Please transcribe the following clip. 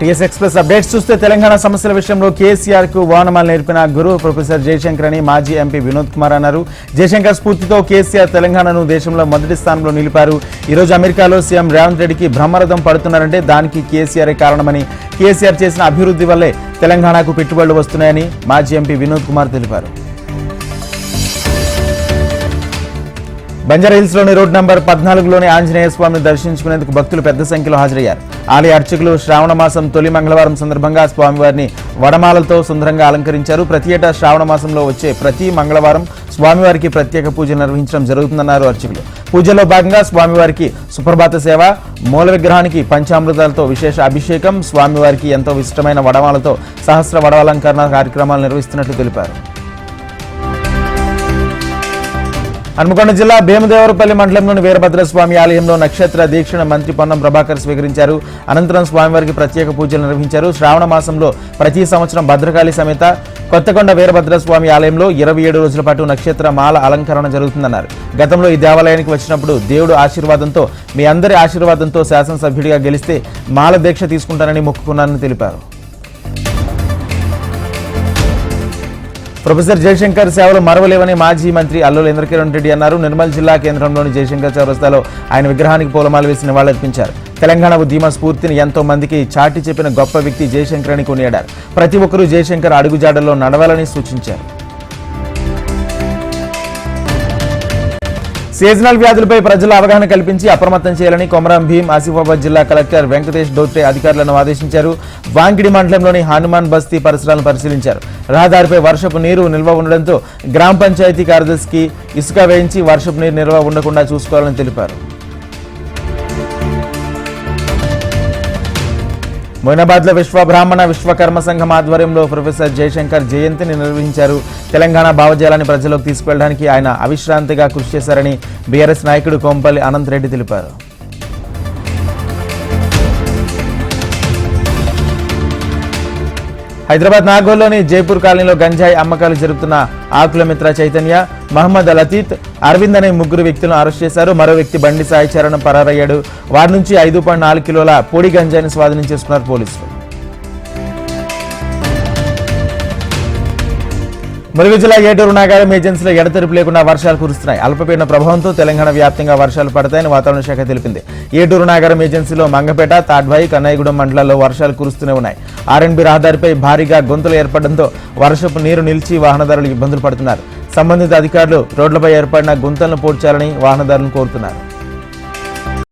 TS express updates చూస్తే తెలంగాణ సమస్యల విషయంలో కేసీఆర్కు వానమాలు నేర్పిన గురువు ప్రొఫెసర్ జయశంకర్ అని మాజీ ఎంపీ వినోద్ కుమార్ అన్నారు. జయశంకర్ స్ఫూర్తితో కేసీఆర్ తెలంగాణను దేశంలో మొదటి స్థానంలో నిలిపారు. ఈ రోజు అమెరికాలో సీఎం రేవంత్ రెడ్డికి బ్రహ్మరథం పడుతున్నారంటే దానికి కేసీఆర్ కారణమని కేసీఆర్ చేసిన అభివృద్ధి వల్లే తెలంగాణకు పెట్టుబడులు వస్తున్నాయని మాజీ ఎంపీ వినోద్ కుమార్ తెలిపారు. బంజారాహిల్స్లోని రోడ్ నంబర్ పద్నాలుగులోని ఆంజనేయ స్వామిని దర్శించుకునేందుకు భక్తులు పెద్ద సంఖ్యలో హాజరయ్యారు. ఆలయ అర్చకులు శ్రావణ మాసం తొలి మంగళవారం సందర్భంగా స్వామివారిని వడమాలతో సుందరంగా అలంకరించారు. ప్రతి ఏటా శ్రావణ మాసంలో వచ్చే ప్రతి మంగళవారం స్వామివారికి ప్రత్యేక పూజలు నిర్వహించడం జరుగుతుందన్నారు అర్చకులు. పూజలో భాగంగా స్వామివారికి సుప్రభాత సేవ మూల విగ్రహానికి పంచామృతాలతో విశేష అభిషేకం స్వామివారికి ఎంతో ఇష్టమైన వడమాలతో సహస్ర వడవలంకరణ కార్యక్రమాలు నిర్వహిస్తున్నట్లు తెలిపారు. హన్మకొండ జిల్లా భీమదేవరపల్లి మండలంలోని వీరభద్రస్వామి ఆలయంలో నక్షత్ర దీక్షను మంత్రి పొన్నం ప్రభాకర్ స్వీకరించారు. అనంతరం స్వామివారికి ప్రత్యేక పూజలు నిర్వహించారు. శ్రావణ మాసంలో ప్రతి సంవత్సరం భద్రకాళి సమేత కొత్తకొండ వీరభద్రస్వామి ఆలయంలో ఇరవై ఏడు రోజుల పాటు నక్షత్ర మాల అలంకరణ జరుగుతుందన్నారు. గతంలో ఈ దేవాలయానికి వచ్చినప్పుడు దేవుడు ఆశీర్వాదంతో మీ అందరి ఆశీర్వాదంతో శాసనసభ్యుడిగా గెలిస్తే మాల దీక్ష తీసుకుంటానని మొక్కుకున్నానని తెలిపారు. ప్రొఫెసర్ జయశంకర్ సేవలు మరవలేవని మాజీ మంత్రి అల్లుల ఇంద్రకిరణ్ రెడ్డి అన్నారు. నిర్మల్ జిల్లా కేంద్రంలోని జయశంకర్ చౌరస్తాలో ఆయన విగ్రహానికి పూలమాల వేసి నివాళులర్పించారు. తెలంగాణ ఉద్యమ స్ఫూర్తిని ఎంతో మందికి చాటి చెప్పిన గొప్ప వ్యక్తి జయశంకర్ అని కొనియాడారు. ప్రతి ఒక్కరూ జయశంకర్ అడుగుజాడల్లో నడవాలని సూచించారు. సీజనల్ వ్యాధులపై ప్రజల అవగాహన కల్పించి అప్రమత్తం చేయాలని కొమరం భీం ఆసిఫాబాద్ జిల్లా కలెక్టర్ వెంకటేష్ డోత్రే అధికారులను ఆదేశించారు. వాంకిడి మండలంలోని హనుమాన్ బస్తీ పరిసరాలను పరిశీలించారు. రహదారిపై వర్షపు నీరు నిల్వ ఉండడంతో గ్రామ పంచాయతీ కార్యదర్శికి ఇసుక వేయించి వర్షపు నీరు నిల్వ ఉండకుండా చూసుకోవాలని తెలిపారు. మొయినాబాద్లో విశ్వ బ్రాహ్మణ విశ్వకర్మ సంఘం ఆధ్వర్యంలో ప్రొఫెసర్ జయశంకర్ జయంతిని నిర్వహించారు. తెలంగాణ భావజాలాన్ని ప్రజలకు తీసుకెళ్ళడానికి ఆయన అవిశ్రాంతిగా కృషి చేశారని బీఆర్ఎస్ నాయకుడు కోంపల్లి అనంత్ రెడ్డి తెలిపారు. హైదరాబాద్ నాగోల్లోని జైపూర్ కాలనీలో గంజాయి అమ్మకాలు జరుపుతున్న ఆకుల మిత్ర చైతన్య మహమ్మద్ లతీత్ అరవింద్ అనే ముగ్గురు వ్యక్తులను అరెస్ట్ చేశారు. మరో వ్యక్తి బండి సాయి చరణ్ పరారయ్యాడు. వారి నుంచి ఐదు పాయింట్ నాలుగు కిలోల పొడి గంజాయిని స్వాధీనం చేసుకున్నారు పోలీసులు. ములుగు జిల్లా ఏటూరు నాగారం ఏజెన్సీలో ఎడతెరిపి లేకుండా వర్షాలు కురుస్తున్నాయి. అల్పపీడన ప్రభావంతో తెలంగాణ వ్యాప్తంగా వర్షాలు పడతాయని వాతావరణ శాఖ తెలిపింది. ఏటూరు నాగారం ఏజెన్సీలో మంగపేట తాడ్వాయి కన్నయ్యగూడెం మండలాల్లో వర్షాలు కురుస్తూనే ఉన్నాయి. ఆర్ఎన్బి రహదారిపై భారీగా గొంతులు ఏర్పడడంతో వర్షపు నీరు నిలిచి వాహనదారులు ఇబ్బందులు పడుతున్నారు. సంబంధిత అధికారులు రోడ్లపై ఏర్పడిన గుంతలను పూడ్చాలని వాహనదారులను కోరుతున్నారు.